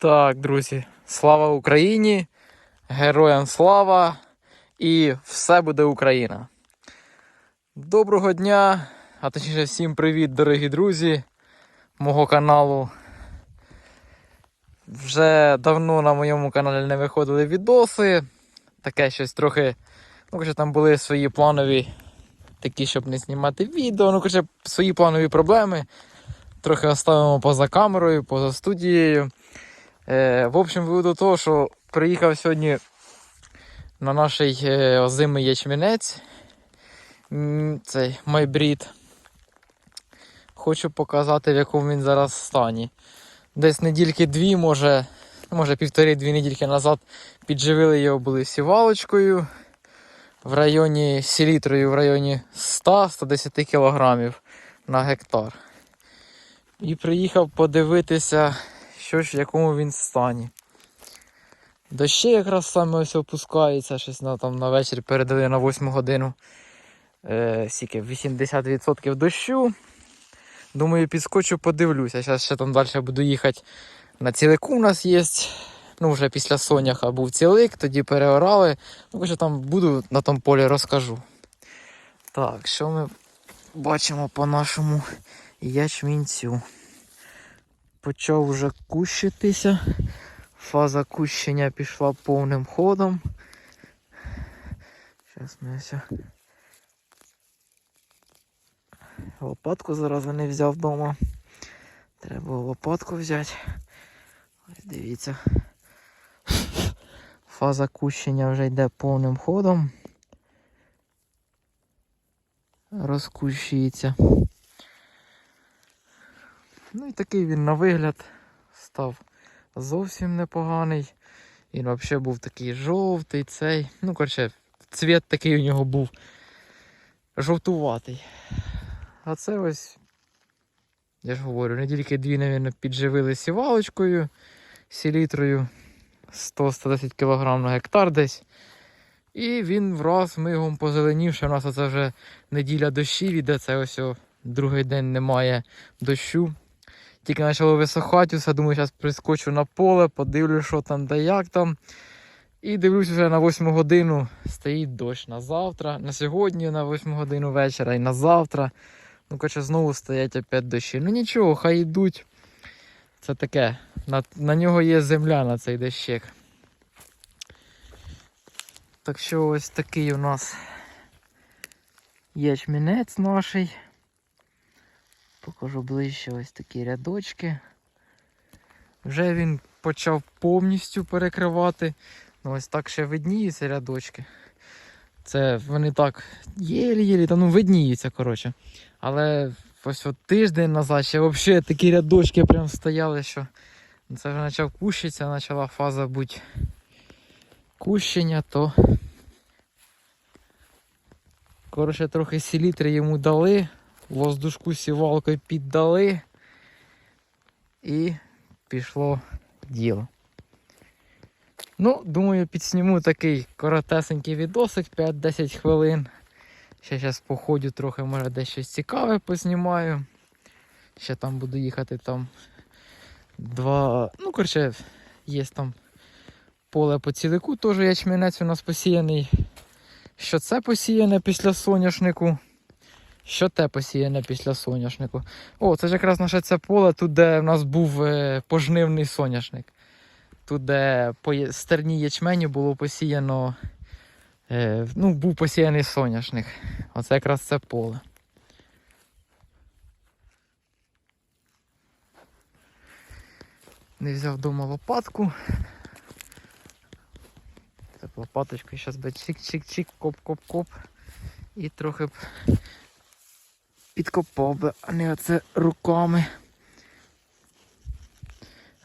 Так, друзі, слава Україні! Героям слава! І все буде Україна! Доброго дня! А точніше, всім привіт, дорогі друзі мого каналу. Вже давно на моєму каналі не виходили відоси. Таке щось трохи. Ну, коротше, там були свої планові, такі, щоб не знімати відео. Ну, коротше, свої планові проблеми. Трохи оставимо поза камерою, поза студією. Е, в общем, виводу того, що приїхав сьогодні на наш е, озимий ячмінець. Цей майбрід. Хочу показати, в якому він зараз стані. Десь недільки дві, може, ну, може півтори-дві недільки назад підживили його були сівалочкою в районі селітрою в районі 100-110 кілограмів на гектар. І приїхав подивитися, що ж в якому він стані. Дощі якраз саме ось опускається, щось на, там на вечір передали на 8 годину. Е, скільки, 80% дощу. Думаю, підскочу, подивлюся. Зараз ще там далі буду їхати. На цілику у нас є. Ну, вже після соняха був цілик, тоді переорали. Ну, вже там буду на тому полі розкажу. Так, що ми бачимо по нашому ячмінцю? Почав вже кущитися. Фаза кущення пішла повним ходом. Зараз ми ось лопатку зараз не взяв вдома. Треба лопатку взяти. Ось дивіться. Фаза кущення вже йде повним ходом. Розкущується. Ну і такий він на вигляд став зовсім непоганий. Він взагалі був такий жовтий, цей. Ну, коротше, цвіт такий у нього був жовтуватий. А це ось, я ж говорю, недільки дві, мабуть, підживили сівалочкою, селітрою 100-110 кг на гектар десь. І він враз мигом позеленівши. У нас оце вже неділя дощів іде, це ось о, другий день немає дощу. Тільки почало висохати, все, думаю, зараз прискочу на поле, подивлюсь, що там де як там. І дивлюсь, вже на 8 годину стоїть дощ на завтра, на сьогодні, на 8 годину вечора і на завтра. Ну, коротше, знову стоять опять дощі. Ну нічого, хай йдуть. Це таке. На, на нього є земля на цей дощик. Так що ось такий у нас ячмінець наший. Покажу ближче ось такі рядочки. Вже він почав повністю перекривати. Ну, ось так ще видніються рядочки. Це вони так єлі-єлі, та ну видніються, коротше. Але ось от тиждень назад ще взагалі такі рядочки прям стояли, що це вже почав кущитися, почала фаза бути кущення, то коротше трохи селітри йому дали, воздушку сівалкою піддали і пішло діло. Ну, думаю, підсніму такий коротесенький відосик 5-10 хвилин. Ще зараз походю трохи, може десь щось цікаве познімаю. Ще там буду їхати там два. Ну, коротше, є там поле по цілику, теж ячмінець у нас посіяний. Що це посіяне після соняшнику? Що те посіяне після соняшнику? О, це ж якраз наше це поле, тут де в нас був е, пожнивний соняшник. Тут, де по стерні ячмені було посіяно. Е, ну, був посіяний соняшник. Оце якраз це поле. Не взяв вдома лопатку. Лопаточкою зараз би чик-чик-чик, коп-коп-коп. І трохи б підкопав би, а не оце руками.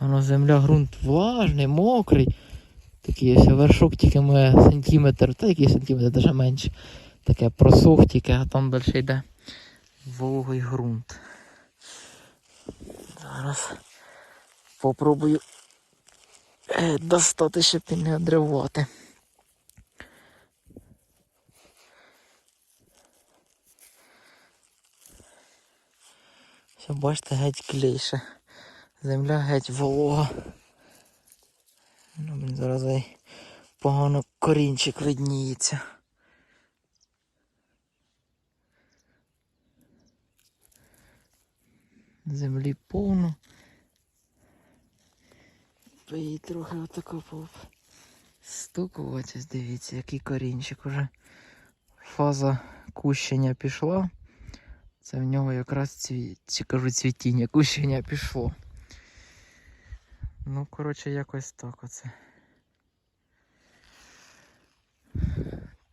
Воно земля, ґрунт влажний, мокрий. Такий ось вершок тільки має сантиметр, та який сантиметр, навіть менше. Таке просох тільки, а там далі йде вологий ґрунт. Зараз попробую е, достати, щоб він не. Бачите, геть клейше. Земля геть волога. Ну, блін, зараз погано корінчик видніється. Землі повно. По їй трохи отако поп. Стукувати, дивіться, який корінчик уже. Фаза кущення пішла. Це в нього якраз ці, кажу, цвітіння, кущення пішло. Ну, коротше, якось так оце.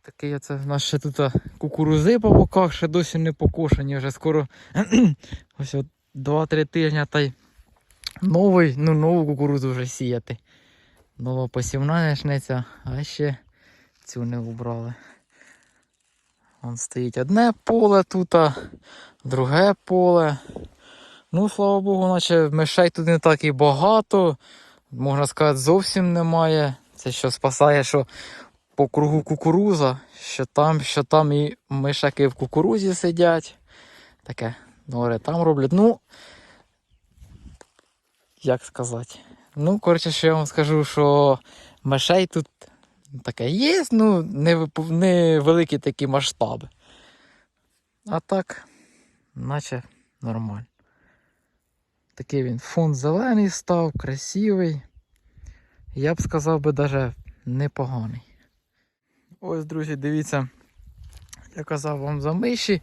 Такий оце в нас ще тут кукурузи по боках ще досі не покошені, вже скоро ось от 2-3 тижні та й новий, ну нову кукурузу вже сіяти. Нова посівна почнеться, а ще цю не убрали. Вон стоїть одне поле тут, друге поле. Ну, слава Богу, наче мишей тут не так і багато. Можна сказати, зовсім немає. Це що спасає, що по кругу кукуруза, що там, що там і мишаки в кукурузі сидять. Таке нори там роблять. Ну, як сказати. Ну, коротше, що я вам скажу, що мишей тут таке є, ну, не, не такі масштаби. А так, наче нормально. Такий він фон зелений став, красивий. Я б сказав би навіть непоганий. Ось, друзі, дивіться, я казав вам за миші.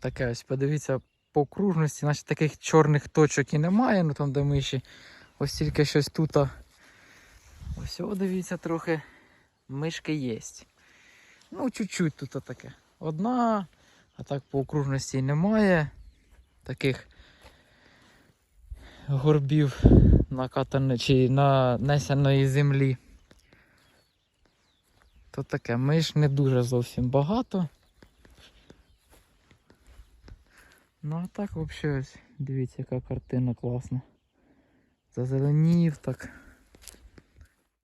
Таке ось, подивіться по окружності, наче таких чорних точок і немає, ну там де миші. Ось тільки щось тут. Ось, о, дивіться, трохи мишки є. Ну, чуть-чуть тут таке. Одна, а так по окружності немає. Таких горбів накатаної чи нанесеної землі. То таке, миш не дуже зовсім багато. Ну а так взагалі ось, дивіться, яка картина класна. Зазеленів так.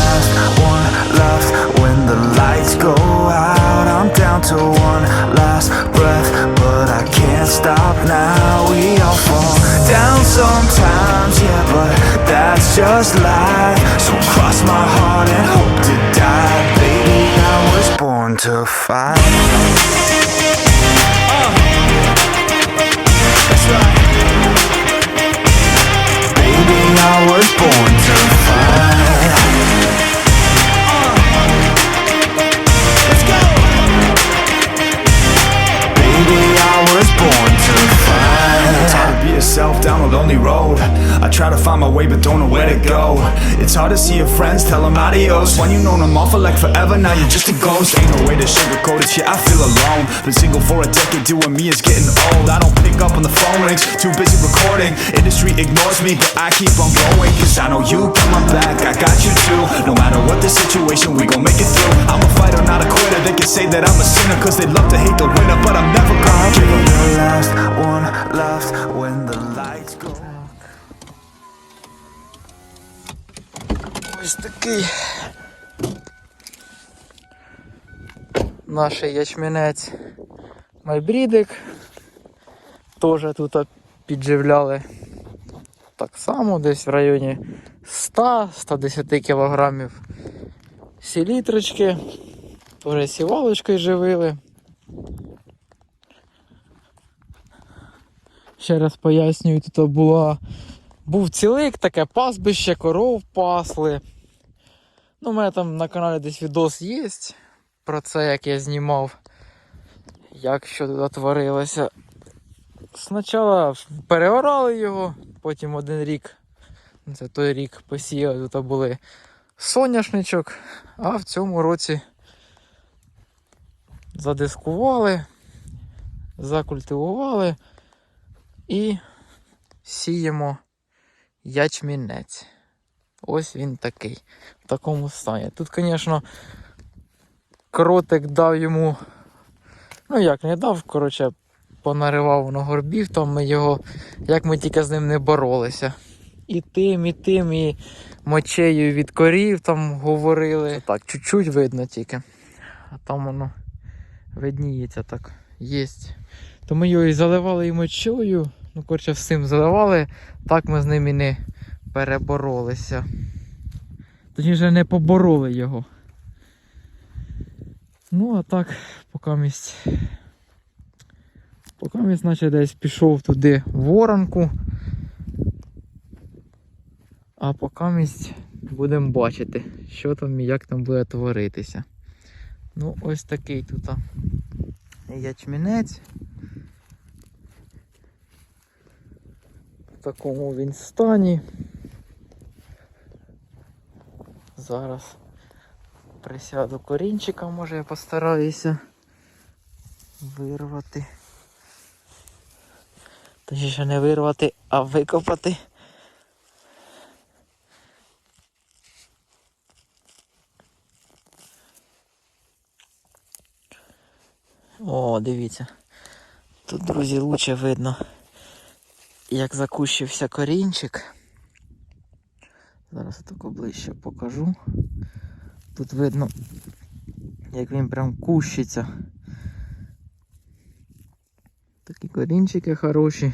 last one left when the lights go out. I'm down to one last breath, but I can't stop now. We all fall down sometimes, yeah, but that's just life. So cross my heart and hope to die. Baby, I was born to fight. Lonely road. I try to find my way, but don't know where to go. It's hard to see your friends, tell them adios. When you know them all for like forever, now you're just a ghost. Ain't no way to sugarcoat it, yeah, I feel alone. Been single for a decade, doing me is getting old. I don't pick up on the phone rings, too busy recording. Industry ignores me, but I keep on going. Cause I know you my back, I got you too. No matter what the situation, we gon' make it through. I'm a fighter, not a quitter. They can say that I'm a sinner, cause they love to hate the winner, but I'm never gonna give up. The last one left when the lights go. Ось такий наш ячмінець майбрідик. Теж тут підживляли так само, десь в районі 100-110 кілограмів селітрочки. Теж сівалочкою живили. Ще раз пояснюю, тут була був цілик, таке пастбище, коров пасли. Ну, у мене там на каналі десь відос є про це, як я знімав, як що туди творилося. Спочатку переорали його, Потім один рік, ну, це той рік посіяв, тут були соняшничок, а в цьому році задискували, закультивували і сіємо ячмінець. Ось він такий, в такому стані. Тут, звісно, кротик дав йому. Ну як не дав, коротше, понаривав на горбів, там ми його, як ми тільки з ним не боролися. І тим, і тим, і мочею від корів там говорили. Так, чуть-чуть видно тільки. А там воно видніється так. Єсть. То ми його і заливали і мочою. Ну, коротше, всім заливали, так ми з ним і не переборолися. Точніше, не побороли його. Ну, а так. Поки місць, наче десь пішов туди воронку. А поки місць будемо бачити, що там і як там буде творитися. Ну, ось такий тут ячмінець. В такому він стані. Зараз присяду корінчика, може я постараюся вирвати. Точніше не вирвати, а викопати. О, дивіться. Тут, друзі, лучше видно, як закущився корінчик. Зараз я тако ближче покажу. Тут видно, як він прям кущиться. Такі корінчики хороші.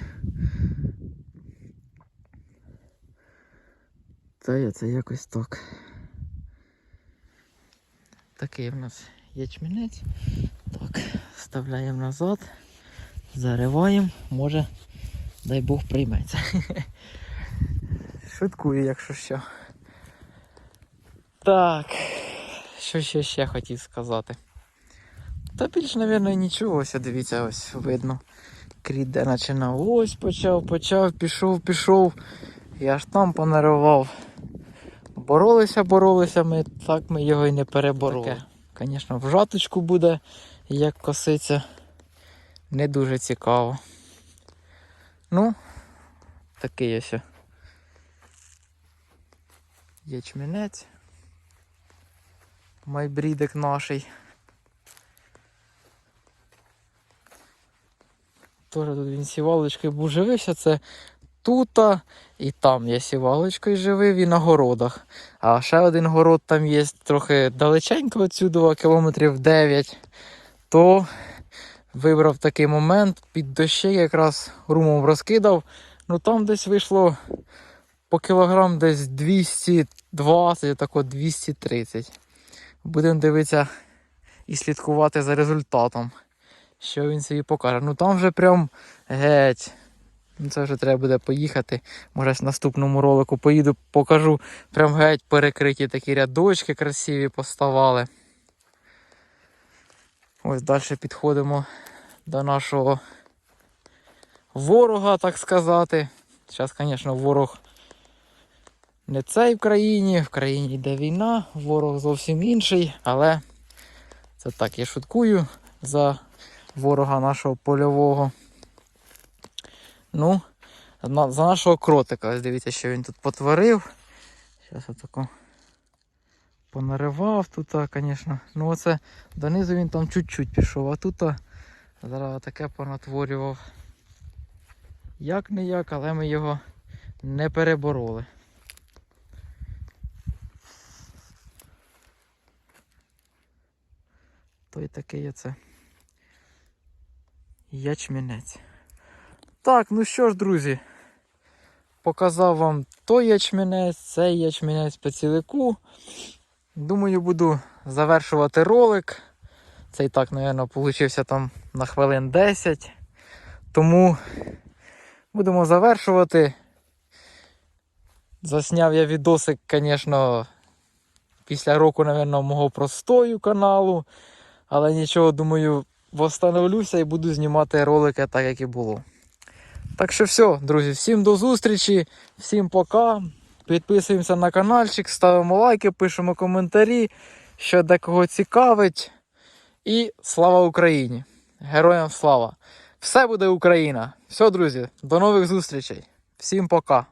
Та я це якось так. Такий в нас ячмінець. Так, вставляємо назад, зариваємо, може, дай Бог прийметься. Шуткую, якщо що. Так, що ще ще хотів сказати. Та більш, мабуть, нічого. Ось дивіться, ось видно. Кріт де починав. Ось почав, почав, пішов, пішов. І аж там понаривав. Боролися, боролися ми, так ми його і не перебороли. Звісно, в жаточку буде, як коситься. Не дуже цікаво. Ну, такий ось. Ячмінець. Майбрідик наший. Теж тут він сівалочкою був живився, це тута і там я сівалочкою живив і на городах. А ще один город там є трохи далеченько відсюди, кілометрів 9. То вибрав такий момент, під дощі якраз румом розкидав. Ну там десь вийшло по кілограм десь 220, тако 230. Будемо дивитися і слідкувати за результатом. Що він собі покаже. Ну там вже прям геть. Ну, Це вже треба буде поїхати. Може в наступному ролику поїду, покажу. Прям геть перекриті такі рядочки красиві поставали. Ось далі підходимо до нашого ворога, так сказати. Зараз, звісно, ворог не цей в країні, в країні йде війна, ворог зовсім інший, але це так, я шуткую за ворога нашого польового. Ну, за нашого кротика. Ось дивіться, що він тут потворив. Зараз я тако понаривав тут, звісно. Ну оце донизу він там чуть-чуть пішов, а тут зараз таке понатворював. Як не як, але ми його не перебороли. То й такий оце ячмінець. Так, ну що ж, друзі, показав вам той ячмінець, цей ячмінець по цілику. Думаю, буду завершувати ролик. Цей так, мабуть, получився там на хвилин 10. Тому будемо завершувати. Засняв я відосик, звісно, після року, мабуть, мого простою каналу. Але нічого, думаю, восстановлюся і буду знімати ролики так, як і було. Так що все, друзі, всім до зустрічі, всім пока. Підписуємося на каналчик, ставимо лайки, пишемо коментарі, що декого цікавить. І слава Україні! Героям слава! Все буде Україна! Все, друзі, до нових зустрічей! Всім пока!